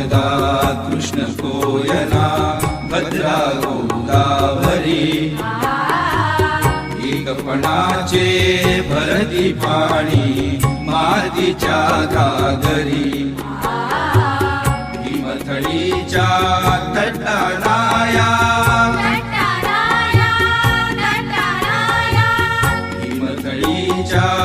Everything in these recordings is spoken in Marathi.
शारदा कृष्ण कोयना भद्रा गोदावरी एकपणाचे भरती पाणी मातीच्या घागरी हिमथडीच्या तटनाया हिमथडीच्या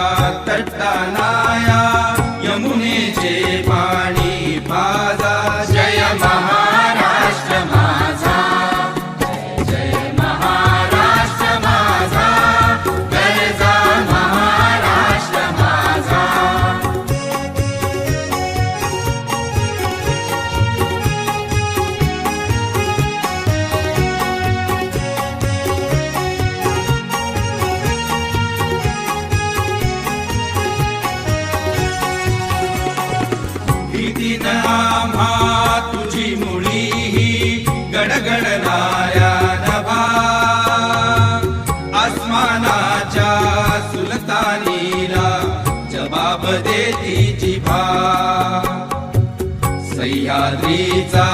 आसमानाच्या सुलतानीला जबाब देती जिभा सह्याद्रीचा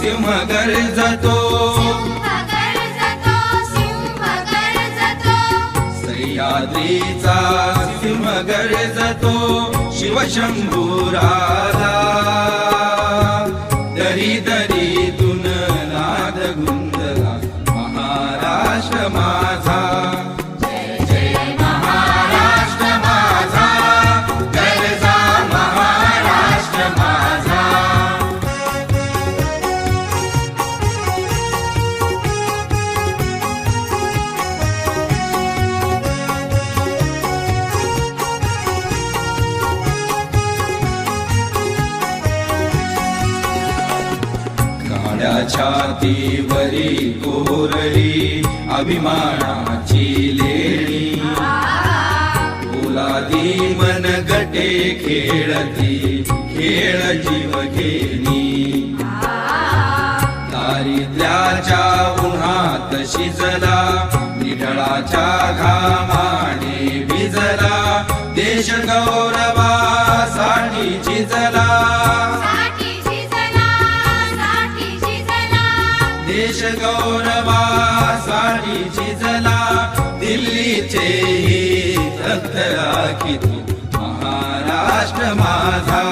सिंह गरजतो सह्याद्रीचा सिंह गरजतो शिवशंभूराला दरी दरीतून नाद गुंजला आपल्या छातीवरी कोरली अभिमानाची लेणी. फुलादी मन गटे खेळती खेळ जीव घेणी. दारिद्र्याच्या उन्हात शिजला निढळाच्या घामाने भिजला. देश गौरवासाठी झिजला गौरवा गौरवासाठी झिजला दिल्लीचे हित किती महाराष्ट्र माझा